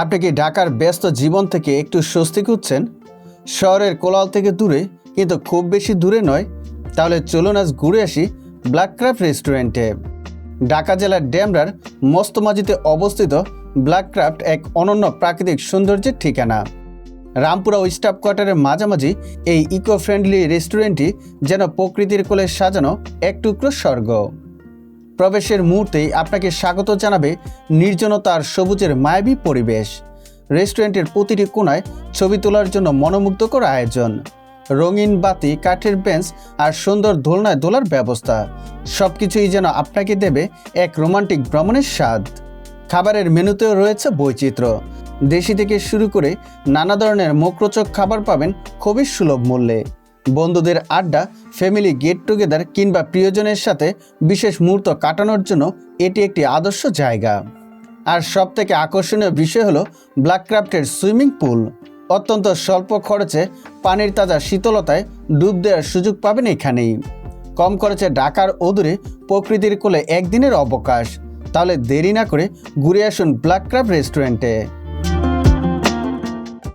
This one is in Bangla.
আপনি কি ঢাকার ব্যস্ত জীবন থেকে একটু স্বস্তি খুঁজছেন? শহরের কোলাল থেকে দূরে, কিন্তু খুব বেশি দূরে নয়। তাহলে চলুন আজ ঘুরে আসি ব্ল্যাক ক্রাফট রেস্টুরেন্টে ঢাকা জেলার ড্যামরার মস্তমাজিতে অবস্থিত ব্ল্যাক ক্রাফট এক অনন্য প্রাকৃতিক সৌন্দর্যের ঠিকানা। রামপুরা স্টাফ কোয়ার্টারের মাঝামাঝি এই ইকো ফ্রেন্ডলি রেস্টুরেন্টটি যেন প্রকৃতির কোলে সাজানো এক টুকরো স্বর্গ। প্রবেশের মুহূর্তেই আপনাকে স্বাগত জানাবে নির্জনতা আর সবুজের মায়াবী পরিবেশ। রেস্টুরেন্টের প্রতিটি কোণায় ছবি তোলার জন্য মনোমুগ্ধকর আয়োজন। রঙিন বাতি, কাঠের বেঞ্চ আর সুন্দর দোলনায় দোলার ব্যবস্থা। সব কিছুই যেন আপনাকে দেবে এক রোমান্টিক ভ্রমণের স্বাদ। খাবারের মেনুতেও রয়েছে বৈচিত্র্য। দেশি থেকে শুরু করে নানা ধরনের মুখরোচক খাবার পাবেন খুবই সুলভ মূল্যে। বন্ধুদের আড্ডা ফ্যামিলি গেট টুগেদার কিংবা প্রিয়জনের সাথে বিশেষ মুহূর্ত কাটানোর জন্য এটি একটি আদর্শ জায়গা। আর সব থেকে আকর্ষণীয় বিষয় হলো ব্ল্যাক ক্রাফটের সুইমিং পুল অত্যন্ত স্বল্প খরচে পানির তাজা শীতলতায় ডুব দেওয়ার সুযোগ পাবেন এখানেই। কম খরচে ঢাকার অদূরে প্রকৃতির কোলে একদিনের অবকাশ। তাহলে দেরি না করে ঘুরে আসুন ব্ল্যাক ক্রাফট রেস্টুরেন্টে